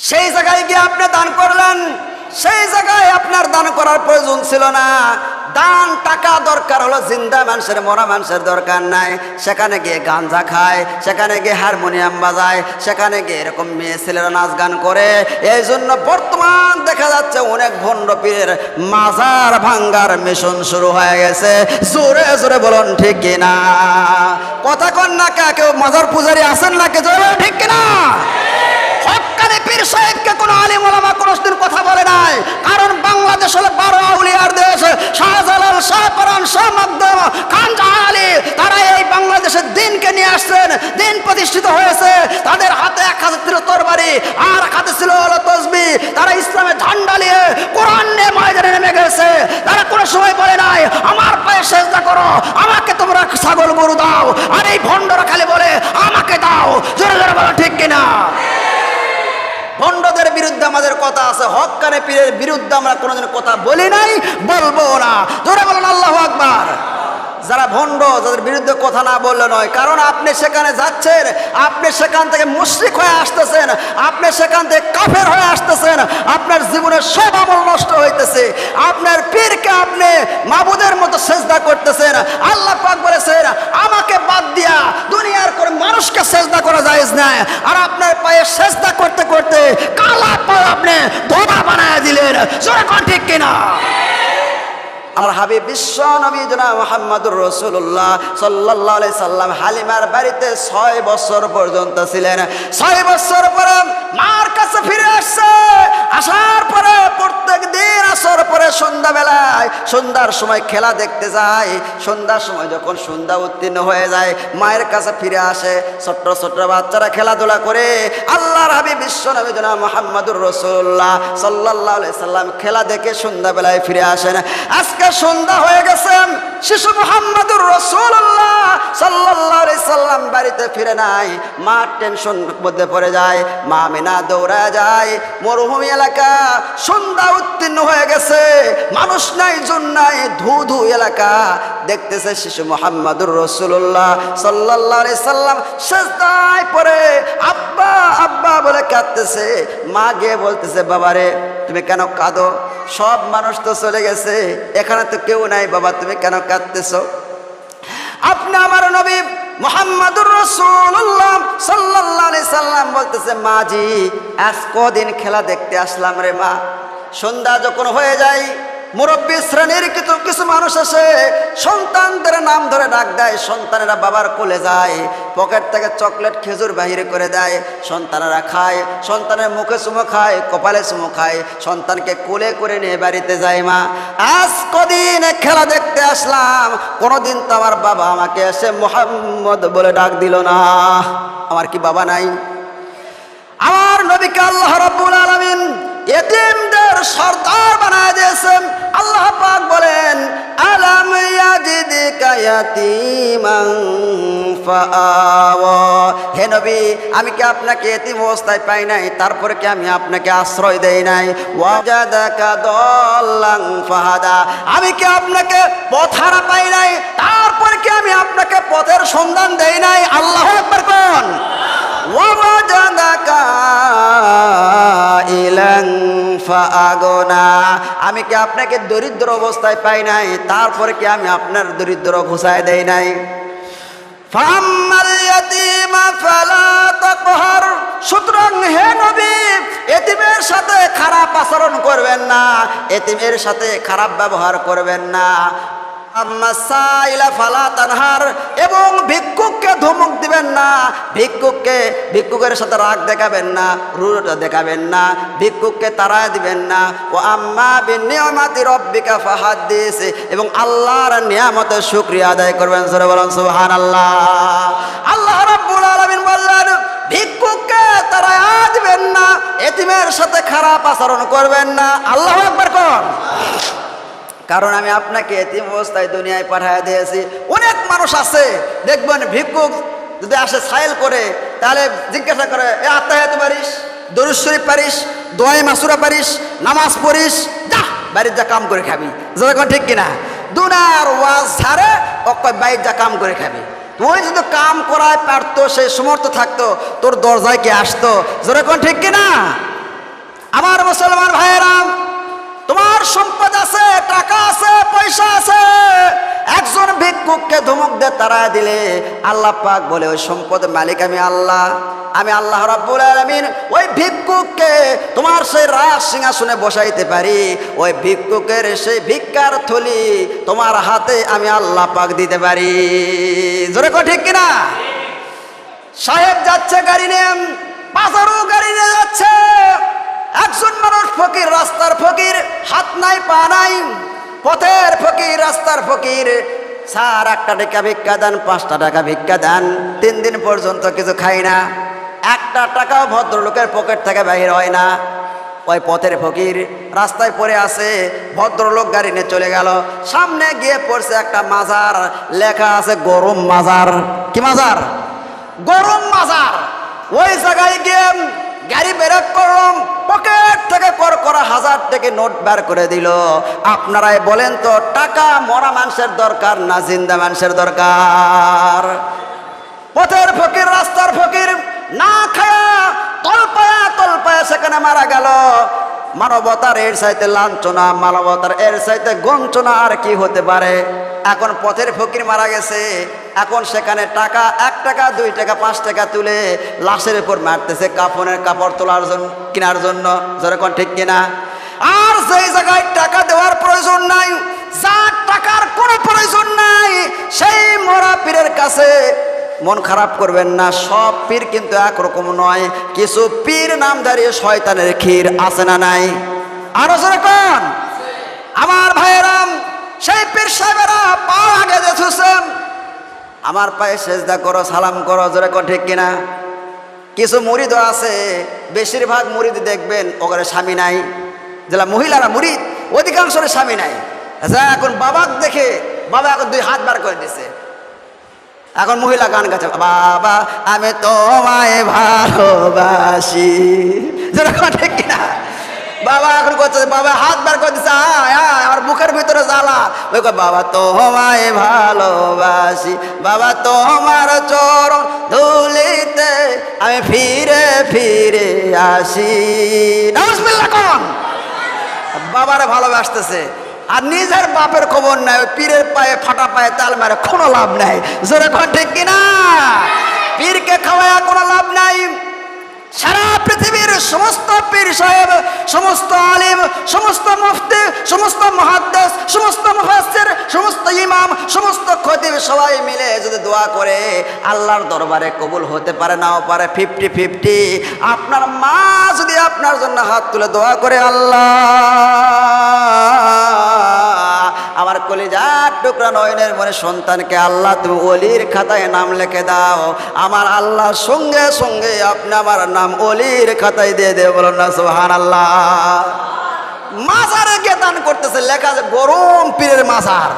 সেই জায়গায় গিয়ে আপনি দান করলেন, সেই জায়গায় আপনার দান করার প্রয়োজন ছিল না। দান টাকা দরকার হলো, জিন্দা মানুষের, মরা মানুষের দরকার নাই। সেখানে গিয়ে গাঞ্জা খায়, সেখানে গিয়ে হারমোনিয়াম বাজায়, সেখানে গিয়ে এরকম মেয়ে ছেলেরা নাচ গান করে। এই জন্য বর্তমান দেখা যাচ্ছে অনেক ভণ্ড পীরের মাজার ভাঙ্গার মিশন শুরু হয়ে গেছে। জোরে জোরে বলুন, ঠিক কিনা কথা কন না কেউ মাজার পূজারি আসেন না কে জোরে ঠিক কিনা পীর সাহেবকে কোনো আলিম ওলামা কোনোদিন কথা বলে নাই। কারণ বাংলাদেশ হলো বারো আউলিয়ার দেশ। শাহজালাল শাহপরান শাহ খান আলী তারা এই বাংলাদেশের দিনকে নিয়ে আসছেন। দিন প্রতিষ্ঠিত হয়েছে। তাদের হাতে এক হাতে ছিল তরবারি, আর হাতে ছিল হলো তসবি। তারা ইসলামের ঝান্ডা নিয়ে কোরআন নিয়ে ময়দানে নেমে গেছে। তারা কোনো সময় বলে নাই, আমার পায়ে সেজদা করো, আমাকে তোমরা ছাগল গরু দাও। আর এই ভণ্ডরা খালি বলে, আমাকে দাও। জোরে জোরে বলো, ঠিক কিনা? ভণ্ডদের বিরুদ্ধে আমাদের কথা আছে। হক কানে পীরের বিরুদ্ধে আমরা কোনোদিন কথা বলি নাই, বলব না। ধরে বলেন, আল্লাহ আকবার। যারা ভণ্ড, যাদের বিরুদ্ধে কথা না বললে নয়। কারণ আপনি সেখানে যাচ্ছেন, আপনি সেখান থেকে মুশ্রিক হয়ে আসতেছেন, আপনি সেখান থেকে কাফের হয়ে আসতেছেন, আপনার জীবনের সব আমল নষ্ট হইতেছে। আপনার পীরকে আপনি মাবুদের মতো সেজদা করতেছেন। আল্লাহ পাক বলেছেন, আমাকে বাদ দিয়া দুনিয়ার করে মানুষকে সেজদা করা যায় না আর আপনার পায়ে সেজদা করতে করতে কালা পায়ে আপনি ধোবা বানায় দিলেন। জোরে কোন ঠিক কিনা? আমার হাবিব বিশ্ব নবী জনা মোহাম্মদুর রসুল্লাহ সাল্লাহ সাল্লাম হালিমার বাড়িতে ছয় বছর পর্যন্ত ছিলেন। ছয় বছর পরে মার কাছে ফিরে আসছে। আসার পরে প্রত্যেক দিন আসার পরে সন্ধ্যাবেলায় সন্ধ্যার সময় খেলা দেখতে যায়। সন্ধ্যার সময় যখন সন্ধ্যা উত্তীর্ণ হয়ে যায়, মায়ের কাছে ফিরে আসে। ছোট্ট ছোট্ট বাচ্চারা খেলাধুলা করে আল্লাহর হাবিব বিশ্ব নবী জনা মোহাম্মদুর রসুল্লাহ সাল্লাহ সাল্লাম খেলা দেখে সন্ধ্যাবেলায় ফিরে আসেন। আজকে সন্ধ্যা হয়ে গেছে। শিশু মোহাম্মদুর রসুল্লাহ সাল্লাহ সাল্লাম বাড়িতে ফিরে নাই। মা টেনশন মধ্যে পড়ে যায়, মা মিনা দৌড়া যায়। মরুভূমি এলাকা সন্ধ্যা উত্তীর্ণ হয়ে গেছে। মানুষ নাই, জন নাই ধু ধু এলাকা। দেখতেছে শিশু মোহাম্মদুর রসুল্লাহ সাল্লাহ সাল্লাম শেষদায় পরে আব্বা আব্বা বলে কাঁদতেছে। মা গিয়ে বলতেছে, বাবারে, তুমি কেন কাঁদো? সব মানুষ তো চলে গেছে। এখানে তো কেউ নাই, বাবা, তুমি কেন কাঁদতেছ? আপনি আমার নবী মোহাম্মদুর রসুল্লাহ সাল্লাহ সাল্লাম বলতেছে মাজি আজ কদিন খেলা দেখতে আসলাম রে মা। সন্ধ্যা যখন হয়ে যায় মুরব্বী শ্রেণির কিছু কিছু মানুষ আসে, সন্তানদের নাম ধরে ডাক দেয়, সন্তানেরা বাবার কোলে যায়, পকেট থেকে চকলেট খেজুর বাহিরে করে দেয়, সন্তানেরা খায়, সন্তানের মুখে চুমো খায়, কপালে চুমো খায়, সন্তানকে কোলে করে নিয়ে বাড়িতে যায় মা। আজ কদিন খেলা দেখতে আসলাম, কোনোদিন তো আমার বাবা আমাকে এসে মোহাম্মদ বলে ডাক দিল না। আমার কি বাবা নাই? আমার নবীকে আল্লাহ রাব্বুল আলামিন এতিমদের সর্দার বানায় দিয়েছেন। আল্লাহ পাক বলেন, আলাম ইয়াজিদিকা ইয়াতীমান হে নবী, আমি কি আপনাকে এতিম অবস্থায় পাই নাই? তারপরে কি আমি আপনাকে আশ্রয় দেই নাই? ফাহাদা। আমি কি আপনাকে পথহারা পাই নাই? তারপরে কি আমি আপনাকে পথের সন্ধান দেই নাই? আল্লাহ আকবার কোন? আমি কি আপনাকে দরিদ্র অবস্থায় পাই নাই? তারপরে কি আমি আপনার দরিদ্র ঘুষায় দেই নাই? সুতরাং হে নবী, এতিমের সাথে খারাপ আচরণ করবেন না। এতিমের সাথে খারাপ ব্যবহার করবেন না। এবং ভিক্ষুককে ধমক দিবেন না, ভিক্ষুককে ভিক্ষুকের সাথে রাগ দেখাবেন না রুটা দেখাবেন না, ভিক্ষুককে তারা দিবেন না। ও আম্মা বিনিয়মাতি রব্বিকা ফাহাদ্দিস এবং আল্লাহর নিয়ামতের শুকরিয়া আদায় করবেন সরে বলেন, সুবহানাল্লাহ। আল্লাহ রাব্বুল আলামিন বললেন, ভিক্ষুককে তারা দিবেন না, এতিমের সাথে খারাপ আচরণ করবেন না। আল্লাহ আকবার কর। কারণ আমি আপনাকে এতিম অবস্থায় দুনিয়ায় পাঠায় দিয়েছি। অনেক মানুষ আছে, দেখবেন ভিক্ষুক যদি আসে সাইল করে, তাহলে জিজ্ঞাসা করে, এ আত্মাহাত পারিস? দরুদ শরীফ পারিস? দোয়াই মাসুরা পারিস? নামাজ পড়িস? যা, বাড়ির যা কাম করে খাবি। যখন ঠিক কিনা? দুনার ওয়াজ ছাড়ে অকয় বাইর যা কাম করে খাবি। তুই যদি কাম করায় পারতো সেই সমর্থ থাকতো, তোর দরজায় কে আসতো? যেরকম ঠিক কিনা? ধন সম্পদ আছে, টাকা আছে, পয়সা আছে। একজন ভিক্ষুককে ধমক দিয়ে তারা দিলে আল্লাহ পাক বলে, ওই সম্পদের মালিক আমি আল্লাহ। আমি আল্লাহ রাব্বুল আলামিন। ওই ভিক্ষুককে তোমার সেই রাজ সিংহাসনে বসাইতে পারি। ওই ভিক্ষুকের সেই ভিক্ষার থলি তোমার হাতে আমি আল্লাহ পাক দিতে পারি। জোরে কো ঠিক কিনা? সাহেব যাচ্ছে, গাড়ি নিয়ে পাঁচারও গাড়ি নিয়ে যাচ্ছে। একজন মানুষ ফকির, রাস্তার ফকির, হাত নাই, পা নাই, পথের ফকির, রাস্তার ফকির। স্যার, একটা টাকা ভিক্ষা দেন, পাঁচটা টাকা ভিক্ষা দেন, তিন দিন পর্যন্ত কিছু খাই না। একটা টাকাও ভদ্রলোকের পকেট থেকে বাইর হয় না। ওই পথের ফকির রাস্তায় পড়ে আছে, ভদ্রলোক গাড়ি নিয়ে চলে গেল। সামনে গিয়ে পড়ছে একটা মাজার, লেখা আছে গরম মাজার। কি মাজার? গরম মাজার। ওই জায়গায় গিয়ে গাড়ি বেরক করলাম, পকেট থেকে কর করা হাজার থেকে নোট বের করে দিল। আপনারাই বলেন তো, টাকা মরা মানুষের দরকার না জিন্দা মানুষের দরকার? পথের ফকির, রাস্তার ফকির, না খায়া তলপায়া তলপায়া সেখানে মারা গেল। মানবতার এর সাইতে লাঞ্ছনা, মানবতার এর সাইতে গঞ্চনা আর কি হতে পারে? এখন পথের ফকির মারা গেছে। এখন সেখানে টাকা, এক টাকা, দুই টাকা, পাঁচ টাকা তুলে লাশের উপর মারতেছে কাপড়ের কাপড় তোলার জন্য কেনার জন্য। যেরকম ঠিক কিনা? আর সেই জায়গায় টাকা দেওয়ার প্রয়োজন নাই, যার টাকার কোনো প্রয়োজন নাই, সেই মরা পীরের কাছে মন খারাপ করবেন না। সব পীর কিন্তু একরকম নয়। কিছু পীর নাম দাঁড়িয়ে শয়তানের ক্ষীর আছে না নাই? আরও যেরকম আমার ভাইয়েরাম, সেই পীর সাহেবেরা আগে দেখছেন আমার পায়ে সেজদা করো, সালাম করো যেরকম ঠিক কিনা? কিছু মুরিদও আছে, বেশিরভাগ মুরিদ দেখবেন, ওখানে স্বামী নাই। যেটা মহিলারা মুরিদ, অধিকাংশের স্বামী নাই। যা এখন বাবাক দেখে, বাবা এখন দুই হাত বার করে দিছে। এখন মহিলা গান গাছে বাবা, আমি তোমায় ভালোবাসি। যেরকম ঠিক কিনা? বাবা এখন করছে বাবা হাত বার করে আয় আয় বুকের ভিতরে জ্বালা। ওই বাবা তোমায় ভালোবাসি, বাবা তোমার চরণ ধুলিতে আমি ফিরে ফিরে আসি। নাউজুবিল্লাহ কোন। বাবারে ভালোবাসতেছে, আর নিজের বাপের খবর নাই পীরের পায়ে, ফাটা পায়ে তাল মারে, কোনো লাভ নাই। জোরে ঠিক কিনা? পীরকে খাওয়ায় কোনো লাভ নাই। সারা পৃথিবীর সমস্ত পীর সাহেব, সমস্ত আলিম, সমস্ত মুফতি, সমস্ত মহাদ্দেশ সমস্ত মুফাসসির, সমস্ত ইমাম, সমস্ত খতিব সবাই মিলে যদি দোয়া করে, আল্লাহর দরবারে কবুল হতে পারে, নাও পারে ফিফটি ফিফটি আপনার মা যদি আপনার জন্য হাত তুলে দোয়া করে, আল্লাহ, আমার কলিজার টুকরা নয়নের মনে সন্তানকে আল্লাহ তুমি অলির খাতায় নাম লিখে দাও। আমার আল্লাহর সঙ্গে সঙ্গে আপনি আমার নাম অলির খাতায় দিয়ে দেবে। বলুন না সোহান আল্লাহ মাজারে গিয়ে দান করতেছে, লেখা আছে, গরম পীরের মাজার।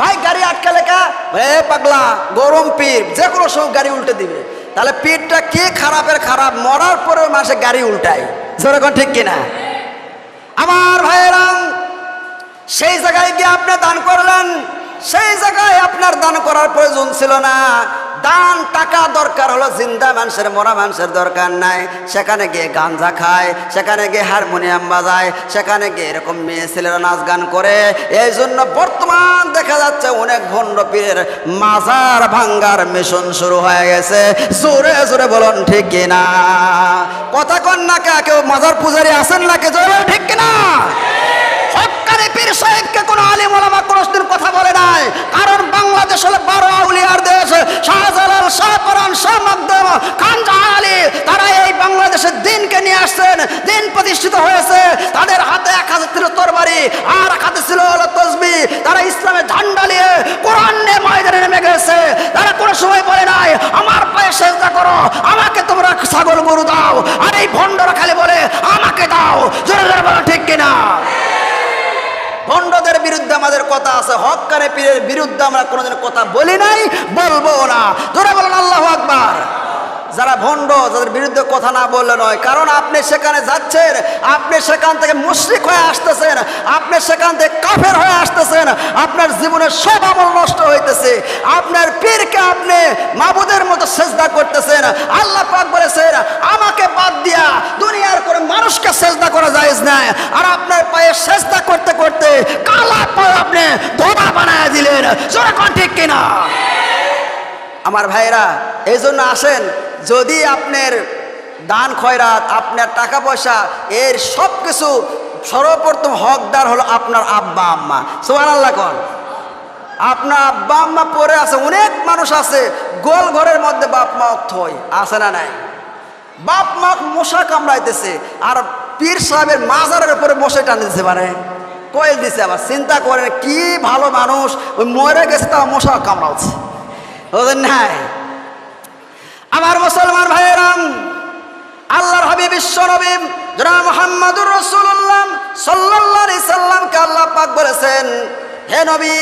ভাই, গাড়ি আটকা লেখা, এ পাগলা, গরম পীর যে কোনো সময় গাড়ি উল্টে দিবে। তাহলে পীরটা কি খারাপের খারাপ? মরার পরেও মাসে গাড়ি উল্টায়। যেরকম ঠিক কিনা? আমার ভাইয়েরাম সেই জায়গায় গিয়ে আপনি দান করলেন, সেই জায়গায় আপনার দান করার প্রয়োজন ছিল না। দান, টাকা দরকার হলো, জিন্দা মানুষের, মরা মানুষের দরকার নাই। সেখানে গিয়ে গাঞ্জা খায়, সেখানে গিয়ে হারমোনিয়াম বাজায়, সেখানে গিয়ে এরকম মেয়ে ছেলেরা নাচ গান করে। এই জন্য বর্তমান দেখা যাচ্ছে অনেক ভণ্ড পীরের মাজার ভাঙ্গার মিশন শুরু হয়ে গেছে। জোরে জোরে বলুন, ঠিক কিনা কথা কন না কেউ মাজার পূজারি আসেন না কে জোরে ঠিক কিনা পীর সাহেবকে কথা বলে নাই। কারণ বাংলাদেশ বারো আউলিয়ার দেশ, শাহজালাল আলী, তারা এই বাংলাদেশের দিনকে নিয়ে আসছেন, দিন প্রতিষ্ঠিত হয়েছে। তাদের হাতে এক হাতে ছিল তরবারি, আর এক হাতে ছিল হলো তসবি। তারা ইসলামের ঝান্ডা নিয়ে কোরআন ময়দানে নেমে গেছে। তারা কোনো সময় বলে নাই, আমার পায়ে সেজদা করো, আমাকে তোমরা ছাগল গরু দাও, আর এই ভণ্ডরা খালি কথা আছে হক কানে পীরের বিরুদ্ধে আমরা কোনোদিন কথা বলি নাই, বলব না। জোরে বলেন আল্লাহ আকবার। যারা ভণ্ড, যাদের বিরুদ্ধে কথা না বললে নয়। কারণ আপনি সেখানে যাচ্ছেন, আপনি সেখান থেকে মুশ্রিক হয়ে আসতেছেন, আপনি সেখান থেকে কাফের হয়ে আসতেছেন, আপনার জীবনের সব আমল নষ্ট হইতেছে। আপনার পীরকে আপনি মাবুদের মতো সেজদা করতেছেন। আল্লাহ পাক বলেছেন মানুষকে সেজদা করা যায় না আর আপনার পায়ে সেজদা করতে করতে কালা পায়ে আপনি ধোবা বানায় দিলেন। জোরে কোন ঠিক কিনা? আমার ভাইরা এই জন্য আসেন, যদি আপনার দান খয়রাত, আপনার টাকা পয়সা, এর সব কিছু সর্বপ্রথম হকদার হলো আপনার আব্বা, আম্মা। সোহান আল্লাহ কন? আপনার আব্বা, আম্মা পরে আছে, অনেক মানুষ আছে, গোল ঘরের মধ্যে বাপ মা থই আছে না নাই? বাপ মা মশা কামড়াইতেছে, আর পীর সাহেবের মাজারের উপরে মশাই টান দিতে পারে কয়েল দিছে আবার, চিন্তা করেন কি ভালো মানুষ, ওই মরে গেছে তা মশা কামড়াচ্ছে। নাই আমার মুসলমান ভাইয়েরাম, আল্লাহর হাবিব বিশ্ব নবী, জনাব মোহাম্মদুর রসুল্লাহ আলাইহি সাল্লামকে আল্লাহ পাক বলেছেন হে নবী,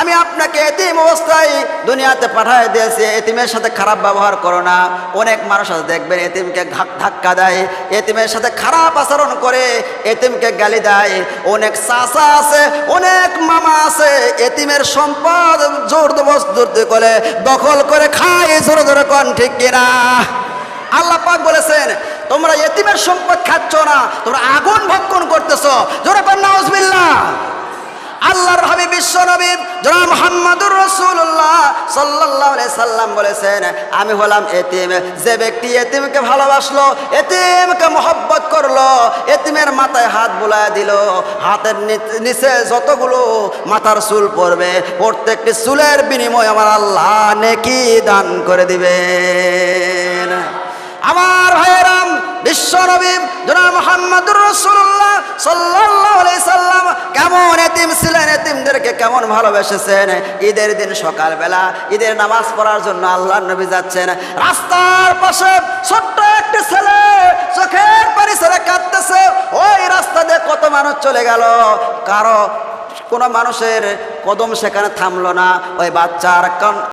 আমি আপনাকে এতিম অবস্থায় দুনিয়াতে পাঠায় দিয়েছি। এতিমের সাথে খারাপ ব্যবহার করো না। অনেক মানুষ আছে, দেখবেন এতিমকে ধাক্কা দেয়, এতিমের সাথে খারাপ আচরণ করে, এতিমকে গালি দেয়। অনেক চাচা আছে, অনেক মামা আছে, এতিমের সম্পদ জোর দবস্তুতি করে দখল করে খায় জোরে জোরে কন, ঠিক কিনা? আল্লাহ পাক বলেছেন, তোমরা এতিমের সম্পদ খাচ্ছ না, তোমরা আগুন ভক্ষণ করতেছো। জোরে কর নাউজবিল্লাহ। আল্লাহর হাবিব বিশ্ব নবী জনাব মোহাম্মদুর রসুল্লাহ আলাইহি সাল্লাম বলেছেন, আমি হলাম এতিম। যে ব্যক্তি এতিমকে ভালোবাসলো, এতিমকে মহব্বত করল, এতিমের মাথায় হাত বুলায় দিল। হাতের নিচে যতগুলো মাথার চুল পড়বে, প্রত্যেকটি চুলের বিনিময়ে আমার আল্লাহ নেকি দান করে দিবেন। আমার ভাইয়েরাম, বিশ্ব নবী জনাব মোহাম্মদুর রসুল্লাহ কেমন ভালোবেসেছেন? ঈদের দিন সকালবেলা, ঈদের নামাজ পড়ার জন্য আল্লাহ নবী যাচ্ছেন। রাস্তার পাশে ছোট্ট একটি ছেলে চোখের পানি ছেলে কাঁদতেছে। ওই রাস্তা দিয়ে কত মানুষ চলে গেল। কারও কোনো মানুষের কদম সেখানে থামলো না। ওই বাচ্চার